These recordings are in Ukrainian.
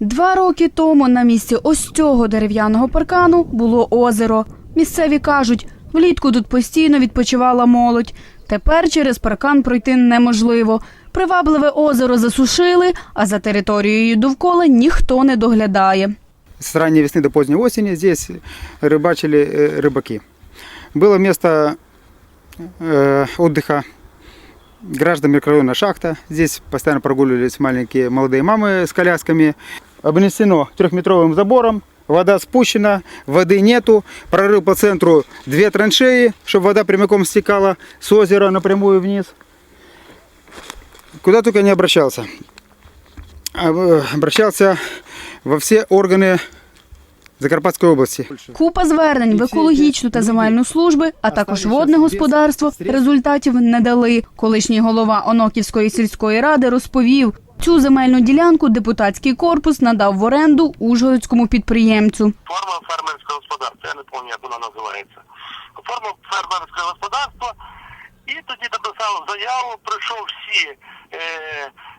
Два роки тому на місці ось цього дерев'яного паркану було озеро. Місцеві кажуть, влітку тут постійно відпочивала молодь. Тепер через паркан пройти неможливо. Привабливе озеро засушили, а за територією довкола ніхто не доглядає. С ранней весны до поздней осени здесь рыбачили э, рыбаки. Было место э, отдыха граждан микрорайона Шахта. Здесь постоянно прогуливались маленькие молодые мамы с колясками. Обнесено трехметровым забором. Вода спущена, воды нету. Прорыв по центру две траншеи, чтобы вода прямиком стекала с озера напрямую вниз. Куда только не обращался. Э, Обращался во все органы Закарпатської області. Купа звернень в екологічну та земельну служби, а також водне господарство результатів не дали. Колишній голова Оноківської сільської ради розповів, цю земельну ділянку депутатський корпус надав в оренду ужгородському підприємцю. форма фермерського господарства, я не пам'ятаю, як вона називається. Форма фермерського господарства. І тоді написав заяву, пройшов всі е,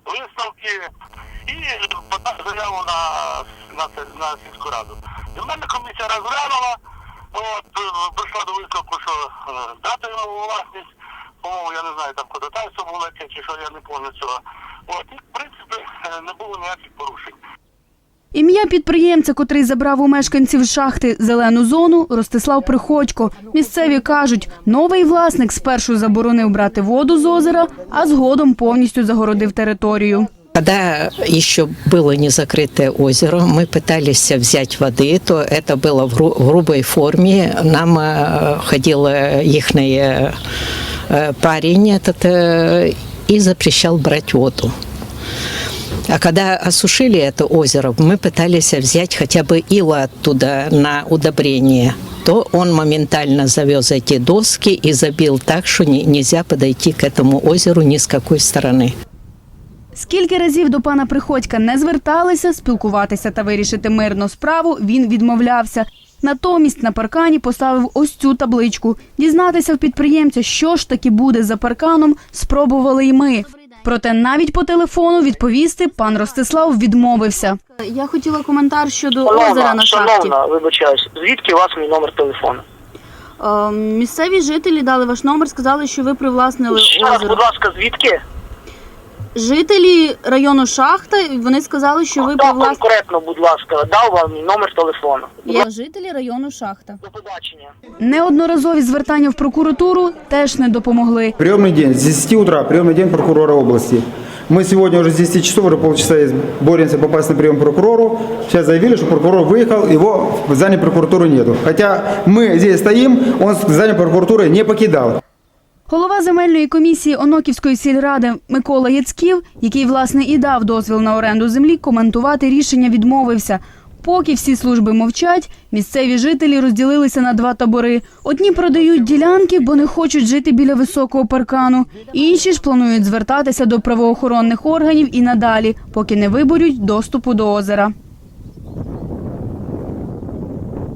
висновки і подав заяву на, на, на сільську раду. І в мене комісія розглянула, от, е, прийшла до висновку, що е, дати йому власність, по-моєму, я не знаю, там кодотайство було чи що, я не пам'ятаю цього. От, і, в принципі, е, не було ніяких порушень. Ім'я підприємця, котрий забрав у мешканців шахти зелену зону, Ростислав Приходько. Місцеві кажуть, новий власник спершу заборонив брати воду з озера, а згодом повністю загородив територію. Когда еще было не закрытое озеро, мы пытались взять воды, то это было в гру- в грубой форме. Нам э, ходил их парень этот э, и запрещал брать воду. А когда осушили это озеро, мы пытались взять хотя бы ила оттуда на удобрение. То он моментально завез эти доски и забил так, что не- нельзя подойти к этому озеру ни с какой стороны. Скільки разів до пана Приходька не зверталися, спілкуватися та вирішити мирно справу, він відмовлявся. Натомість на паркані поставив ось цю табличку. Дізнатися в підприємця, що ж таки буде за парканом, спробували й ми. Проте навіть по телефону відповісти пан Ростислав відмовився. Я хотіла коментар щодо шановна, вибачаюсь, звідки у вас мій номер телефону? Ем, Місцеві жителі дали ваш номер, сказали, що ви привласнили Ще раз, будь ласка, звідки? Жителі району Шахта вони сказали, що ви Хто конкретно, будь ласка, дав вам мій номер телефону? Є жителі району Шахта. До побачення. Неодноразові звертання в прокуратуру теж не допомогли. Приемный день с 10 утра, приемный день прокурора области. Мы сегодня уже с 10 часов, уже полчаса есть, боремся попасть на прием к прокурору. Сейчас заявили, что прокурор выехал, его в здании прокуратуры нету. Хотя мы здесь стоим, он здание прокуратуры не покидал. Голова земельної комісії Оноківської сільради Микола Яцьків, який власне і дав дозвіл на оренду землі, коментувати рішення відмовився. Поки всі служби мовчать, місцеві жителі розділилися на два табори. Одні продають ділянки, бо не хочуть жити біля високого паркану. Інші ж планують звертатися до правоохоронних органів і надалі, поки не виборють доступу до озера.